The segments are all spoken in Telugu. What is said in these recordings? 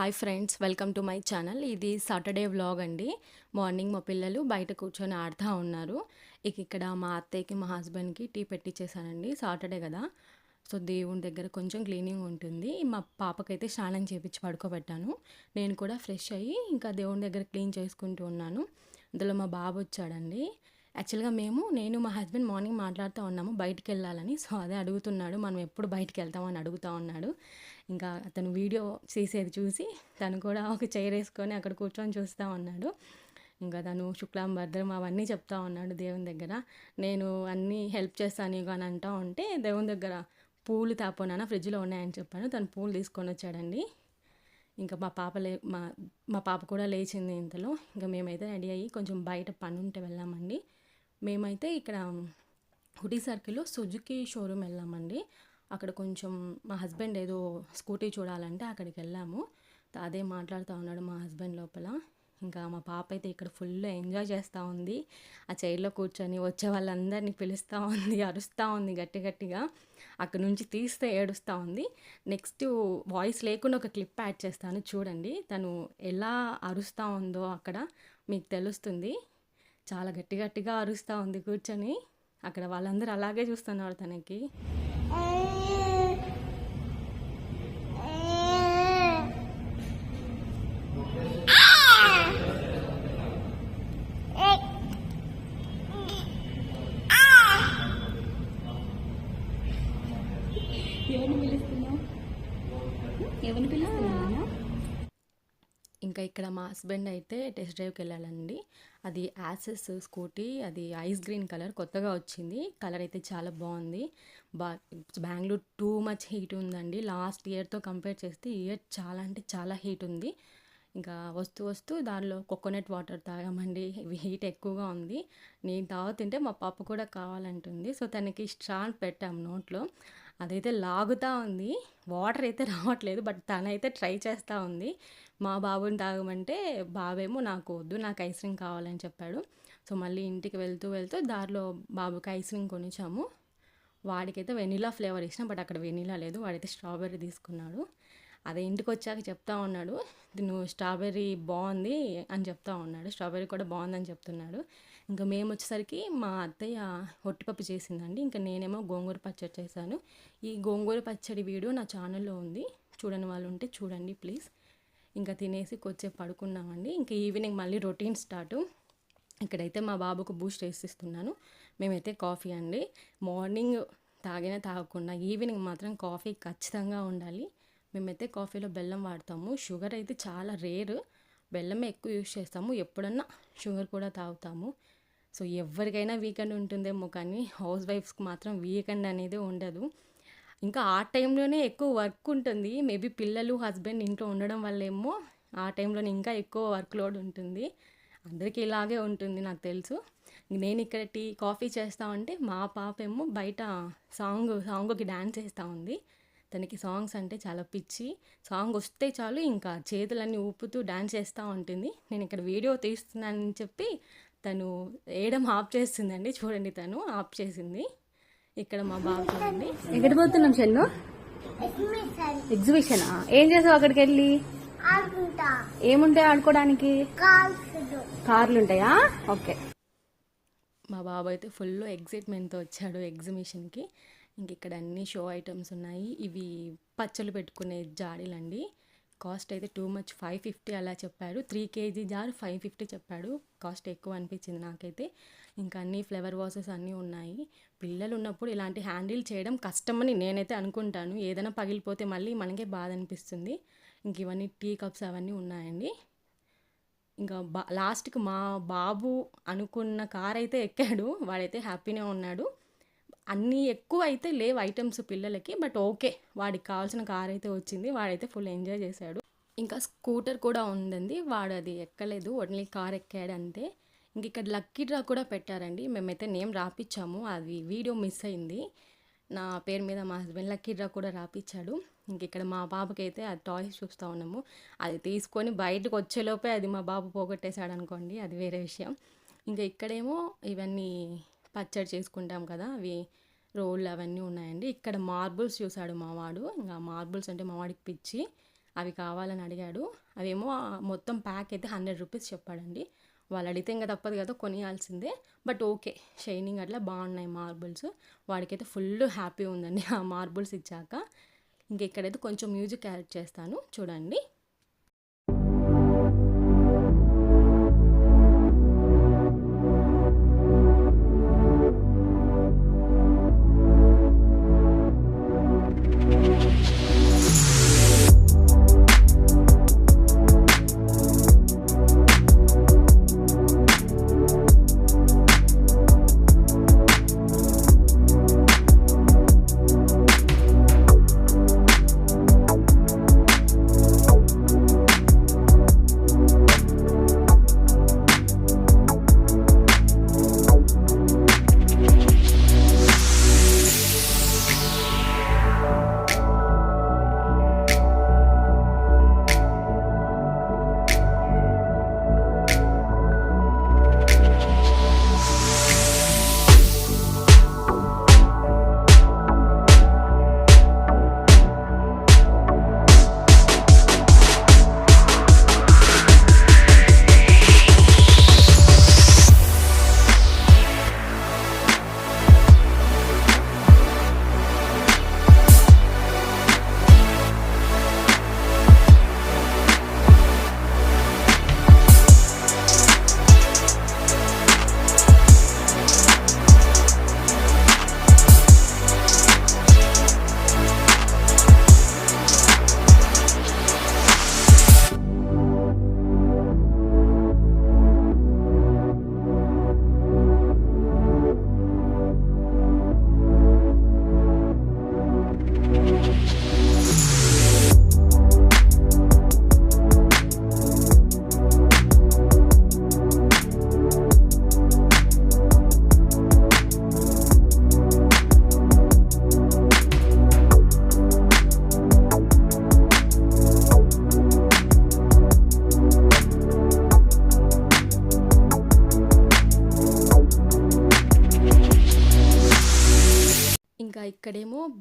Hi friends welcome to my channel ఇది సాటర్డే వ్లాగ్ అండి. మార్నింగ్ మా పిల్లలు బయట కూర్చొని ఆడుతూ ఉన్నారు. ఇక ఇక్కడ మా అత్తయ్యకి మా హస్బెండ్కి టీ పెట్టించేసానండి సాటర్డే కదా. సో దేవుని దగ్గర కొంచెం క్లీనింగ్ ఉంటుంది. మా పాపకైతే స్నానం చేపించి పడుకోబెట్టాను. నేను కూడా ఫ్రెష్ అయ్యి ఇంకా దేవుని దగ్గర క్లీన్ చేసుకుంటూ ఉన్నాను. ఇందులో మా బాబు వచ్చాడండి. యాక్చువల్గా మేము నేను మా హస్బెండ్ మార్నింగ్ మాట్లాడుతూ ఉన్నాము. బయటికి వెళ్ళాలని. సో అదే అడుగుతున్నాడు. మనం ఎప్పుడు బయటికి వెళ్తామని అడుగుతూ ఉన్నాడు. ఇంకా అతను వీడియో చేసేది చూసి తను కూడా ఒక చైర్ వేసుకొని అక్కడ కూర్చొని చూస్తూ ఉన్నాడు. ఇంకా తను శుక్లాం భద్రం అవన్నీ చెప్తా ఉన్నాడు దేవుని దగ్గర. నేను అన్నీ హెల్ప్ చేస్తాను ఇక అని అంటూ ఉంటే దేవుని దగ్గర పూలు తాపోనాన ఫ్రిడ్జ్లో ఉన్నాయని చెప్పాను. తను పూలు తీసుకొని వచ్చాడండి. ఇంకా మా పాప లే మా మా పాప కూడా లేచింది ఇంతలో. ఇంకా మేమైతే రెడీ అయ్యి కొంచెం బయట పని ఉంటే వెళ్ళామండి. మేమైతే ఇక్కడ హుడీ సర్కిల్లో సుజుకి షోరూమ్ వెళ్ళామండి. అక్కడ కొంచెం మా హస్బెండ్ ఏదో స్కూటీ చూడాలంటే అక్కడికి వెళ్ళాము. అదే మాట్లాడుతూ ఉన్నాడు మా హస్బెండ్ లోపల. ఇంకా మా పాప అయితే ఇక్కడ ఫుల్ ఎంజాయ్ చేస్తూ ఉంది. ఆ చైర్లో కూర్చొని వచ్చే వాళ్ళందరినీ పిలుస్తూ ఉంది అరుస్తూ ఉంది గట్టి గట్టిగా. అక్కడ నుంచి తీస్తే ఏడుస్తూ ఉంది. నెక్స్ట్ వాయిస్ లేకుండా ఒక క్లిప్ యాడ్ చేస్తాను చూడండి. తను ఎలా అరుస్తూ ఉందో అక్కడ మీకు తెలుస్తుంది. చాలా గట్టి గట్టిగా అరుస్తూ ఉంది కూర్చొని. అక్కడ వాళ్ళందరూ అలాగే చూస్తున్నారు తనకి. పిలుస్తున్నావు? ఎవరిని పిలుస్తున్నావు? ఇంకా ఇక్కడ మా హస్బెండ్ అయితే టెస్ట్ డ్రైవ్కి వెళ్ళాలండి. అది యాసెస్ స్కూటీ అది ఐస్ గ్రీన్ కలర్ కొత్తగా వచ్చింది. కలర్ అయితే చాలా బాగుంది. బా బెంగళూరు టూ మచ్ హీట్ ఉందండి. లాస్ట్ ఇయర్తో కంపేర్ చేస్తే ఇయర్ చాలా అంటే చాలా హీట్ ఉంది. ఇంకా వస్తూ వస్తూ దానిలో కోకోనట్ వాటర్ తాగామండి. హీట్ ఎక్కువగా ఉంది. నేను తాగుతుంటే మా పాప కూడా కావాలంటుంది. సో తనకి స్ట్రాన్ పెట్టాము నోట్లో. అదైతే లాగుతూ ఉంది. వాటర్ అయితే రావట్లేదు బట్ తనైతే ట్రై చేస్తూ ఉంది. మా బాబుని తాగమంటే బాబేమో నాకు వద్దు నాకు ఐస్ క్రీమ్ కావాలని చెప్పాడు. సో మళ్ళీ ఇంటికి వెళ్తూ వెళ్తూ దారిలో బాబుకి ఐస్ క్రీమ్ కొనిచ్చాము. వాడికైతే వెనీలా ఫ్లేవర్ ఇచ్చిన బట్ అక్కడ వెనీలా లేదు. వాడైతే స్ట్రాబెర్రీ తీసుకున్నాడు. అదే ఇంటికి వచ్చాక చెప్తా ఉన్నాడు నువ్వు స్ట్రాబెర్రీ బాగుంది అని చెప్తా ఉన్నాడు. స్ట్రాబెర్రీ కూడా బాగుందని చెప్తున్నాడు. ఇంకా మేము వచ్చేసరికి మా అత్తయ్య ఒట్టిపప్పు చేసిందండి. ఇంకా నేనేమో గోంగూర పచ్చడి చేశాను. ఈ గోంగూర పచ్చడి వీడియో నా ఛానల్లో ఉంది. చూడని వాళ్ళు ఉంటే చూడండి ప్లీజ్. ఇంకా తినేసి కొద్దిసేపు పడుకున్నామండి. ఇంకా ఈవినింగ్ మళ్ళీ రొటీన్ స్టార్ట్. ఇక్కడైతే మా బాబుకు బూస్ట్ వేసిస్తున్నాను మేమైతే కాఫీ అండి. మార్నింగ్ తాగినా తాగకుండా ఈవినింగ్ మాత్రం కాఫీ ఖచ్చితంగా ఉండాలి. మేమైతే కాఫీలో బెల్లం వాడతాము. షుగర్ అయితే చాలా రేర్. బెల్లమే ఎక్కువ యూజ్ చేస్తాము. ఎప్పుడన్నా షుగర్ కూడా తాగుతాము. సో ఎవరికైనా వీకెండ్ ఉంటుందేమో కానీ హౌస్ వైఫ్స్కి మాత్రం వీకెండ్ అనేది ఉండదు. ఇంకా ఆ టైంలోనే ఎక్కువ వర్క్ ఉంటుంది. మేబీ పిల్లలు హస్బెండ్ ఇంట్లో ఉండడం వల్ల ఏమో ఆ టైంలోనే ఇంకా ఎక్కువ వర్క్ లోడ్ ఉంటుంది. అందరికీ ఇలాగే ఉంటుంది నాకు తెలుసు. నేను ఇక్కడ టీ కాఫీ చేస్తా ఉంటే మా పాప ఏమో బయట సాంగ్ సాంగ్కి డ్యాన్స్ చేస్తూ ఉంది. తనకి సాంగ్స్ అంటే చాలా పిచ్చి. సాంగ్ వస్తే చాలు ఇంకా చేతులన్నీ ఊపుతూ డాన్స్ చేస్తూ ఉంటుంది. నేను ఇక్కడ వీడియో తీస్తున్నానని చెప్పి తను వేయడం ఆఫ్ చేస్తుందండి. చూడండి తను ఆఫ్ చేసింది. ఇక్కడ మా బాబు చూడండి. ఎక్కడ పోతున్నాం షన్ను? ఎగ్జిబిషన్? ఏం చేసావు అక్కడికి వెళ్ళి ఏముంటాయి ఆడుకోవడానికి? కార్లు ఉంటాయా ఓకే. మా బాబు అయితే ఫుల్ ఎగ్జైట్మెంట్తో వచ్చాడు ఎగ్జిబిషన్కి. ఇంక ఇక్కడ అన్ని షో ఐటమ్స్ ఉన్నాయి. ఇవి పచ్చళ్ళు పెట్టుకునే జాడీలండి. కాస్ట్ అయితే టూ మచ్ ఫైవ్ ఫిఫ్టీ అలా చెప్పాడు. Three kg jar five fifty చెప్పాడు. కాస్ట్ ఎక్కువ అనిపించింది నాకైతే. ఇంకా అన్ని ఫ్లేవర్ వాసెస్ అన్నీ ఉన్నాయి. పిల్లలు ఉన్నప్పుడు ఇలాంటి హ్యాండిల్ చేయడం కష్టమని నేనైతే అనుకుంటాను. ఏదైనా పగిలిపోతే మళ్ళీ మనకే బాధ అనిపిస్తుంది. ఇంక ఇవన్నీ టీ కప్స్ అవన్నీ ఉన్నాయండి. ఇంకా బా లాస్ట్కి మా బాబు అనుకున్న కార్ అయితే ఎక్కాడు. వాడైతే హ్యాపీనే ఉన్నాడు. అన్నీ ఎక్కువ అయితే లేవు ఐటమ్స్ పిల్లలకి బట్ ఓకే. వాడికి కావాల్సిన కార్ అయితే వచ్చింది. వాడైతే ఫుల్ ఎంజాయ్ చేశాడు. ఇంకా స్కూటర్ కూడా ఉందండి. వాడు అది ఎక్కలేదు. ఓన్లీ కార్ ఎక్కాడు అంతే. ఇంక ఇక్కడ లక్కీ డ్రా కూడా పెట్టారండి. మేమైతే నేమ్ రాపిచ్చాము. అది వీడియో మిస్ అయింది. నా పేరు మీద మా హస్బెండ్ లక్కీ డ్రా కూడా రాపిచ్చాడు. ఇంక ఇక్కడ మా బాబుకి అయితే ఆ టాయ్స్ చూస్తూ ఉన్నాము. అది తీసుకొని బయటకు వచ్చేలోపే అది మా బాబు పోగొట్టేశాడు అనుకోండి. అది వేరే విషయం. ఇంకా ఇక్కడేమో ఇవన్నీ పచ్చడి చేసుకుంటాం కదా. అవి రోళ్ళు అవన్నీ ఉన్నాయండి. ఇక్కడ మార్బుల్స్ చూశాడు మా వాడు. ఇంకా మార్బుల్స్ అంటే మా వాడికి పిచ్చి. అవి కావాలని అడిగాడు. అవేమో మొత్తం ప్యాక్ అయితే హండ్రెడ్ రూపీస్ చెప్పాడండి. వాళ్ళు అడిగితే ఇంకా తప్పదు కదా కొనియాల్సిందే. బట్ ఓకే షైనింగ్ అట్లా బాగున్నాయి మార్బుల్స్. వాడికైతే ఫుల్ హ్యాపీ ఉందండి. ఆ మార్బుల్స్ ఇచ్చాక. ఇంక ఇక్కడైతే కొంచెం మ్యూజిక్ యాడ్ చేస్తాను చూడండి.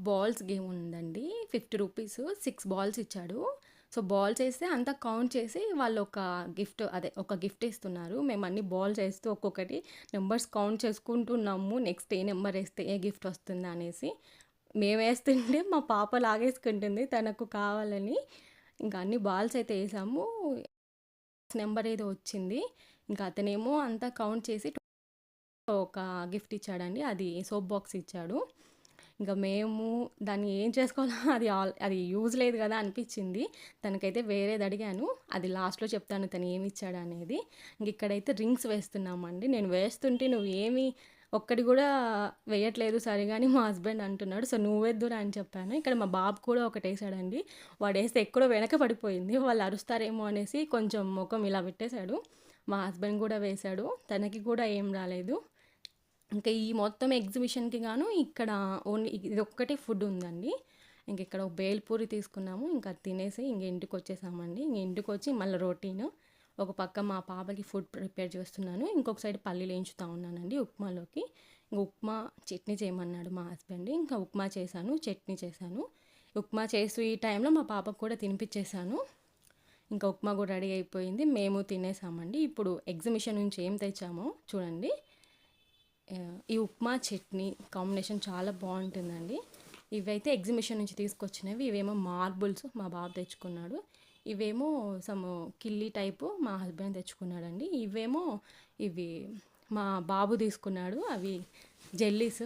బాల్స్ గేమ్ ఉందండి. ఫిఫ్టీ రూపీస్ సిక్స్ బాల్స్ ఇచ్చాడు. సో బాల్స్ వేస్తే అంతా కౌంట్ చేసి వాళ్ళు ఒక గిఫ్ట్ అదే ఒక గిఫ్ట్ ఇస్తున్నారు. మేము అన్ని బాల్స్ వేస్తూ ఒక్కొక్కటి నెంబర్స్ కౌంట్ చేసుకుంటున్నాము. నెక్స్ట్ ఏ నెంబర్ వేస్తే ఏ గిఫ్ట్ వస్తుంది అనేసి మేము వేస్తుంటే మా పాప లాగేసుకుంటుంది తనకు కావాలని. ఇంకా అన్ని బాల్స్ అయితే వేసాము. నెంబర్ ఏదో వచ్చింది. ఇంకా అతనేమో అంతా కౌంట్ చేసి ఒక గిఫ్ట్ ఇచ్చాడండి. అది సోప్ బాక్స్ ఇచ్చాడు. ఇంకా మేము దాన్ని ఏం చేసుకోవాలో అది ఆల్ అది యూజ్ లేదు కదా అనిపించింది. తనకైతే వేరేది అడిగాను. అది లాస్ట్లో చెప్తాను తను ఏమి ఇచ్చాడు అనేది. ఇంక ఇక్కడైతే రింగ్స్ వేస్తున్నామండి. నేను వేస్తుంటే నువ్వు ఏమి ఒక్కటి కూడా వేయట్లేదు సరిగా అని మా హస్బెండ్ అంటున్నాడు. సో నువ్వు అని చెప్పాను. ఇక్కడ మా బాబు కూడా ఒకటి వేసాడండి. వాడు వేస్తే ఎక్కడో వెనక పడిపోయింది. వాళ్ళు అరుస్తారేమో అనేసి కొంచెం ముఖం ఇలా పెట్టేశాడు. మా హస్బెండ్ కూడా వేశాడు. తనకి కూడా ఏం రాలేదు. ఇంకా ఈ మొత్తం ఎగ్జిబిషన్కి గాను ఇక్కడ ఓన్లీ ఇది ఒక్కటే ఫుడ్ ఉందండి. ఇంక ఇక్కడ ఒక బేల్పూరి తీసుకున్నాము. ఇంకా తినేసి ఇంక ఇంటికి వచ్చేసామండి. ఇంక ఇంటికి వచ్చి మళ్ళీ రొటీన్ ఒక పక్క మా పాపకి ఫుడ్ ప్రిపేర్ చేస్తున్నాను. ఇంకొక సైడ్ పల్లీలు వేయించుతూ ఉన్నానండి ఉప్మాలోకి. ఇంక ఉప్మా చట్నీ చేయమన్నాడు మా హస్బెండ్. ఇంకా ఉప్మా చేశాను చట్నీ చేశాను. ఉప్మా చేస్తూ ఈ టైంలో మా పాపకు కూడా తినిపించేశాను ఇంకా ఉప్మా కూడా రెడీ అయిపోయింది. మేము తినేసామండి. ఇప్పుడు ఎగ్జిబిషన్ నుంచి ఏం తెచ్చామో చూడండి. ఈ ఉప్మా చట్నీ కాంబినేషన్ చాలా బాగుంటుందండి. ఇవైతే ఎగ్జిబిషన్ నుంచి తీసుకొచ్చినవి. ఇవేమో మార్బుల్స్ మా బాబు తెచ్చుకున్నాడు. ఇవేమో సమ్ కిల్లి టైపు మా హస్బెండ్ తెచ్చుకున్నాడండి. ఇవేమో ఇవి మా బాబు తీసుకున్నాడు. అవి జెల్లీస్.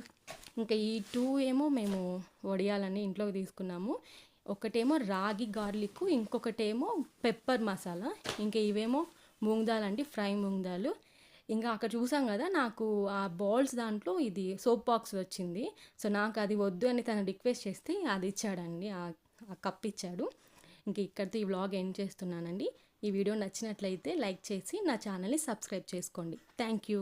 ఇంకా ఈ టూ ఏమో మేము వడియాలని ఇంట్లోకి తీసుకున్నాము. ఒకటేమో రాగి గార్లిక్ ఇంకొకటేమో పెప్పర్ మసాలా. ఇంకా ఇవేమో మూంగ్ అండి ఫ్రై మూంగదాలు. ఇంకా అక్కడ చూసాం కదా నాకు ఆ బాల్స్ దాంట్లో ఇది సోప్ బాక్స్ వచ్చింది. సో నాకు అది వద్దు అని తను రిక్వెస్ట్ చేస్తే అది ఇచ్చాడండి. ఆ కప్ ఇచ్చాడు. ఇంక ఇక్కడితో ఈ వ్లాగ్ ఎండ్ చేస్తున్నానండి. ఈ వీడియో నచ్చినట్లయితే లైక్ చేసి నా ఛానల్ని సబ్స్క్రైబ్ చేసుకోండి. Thank you.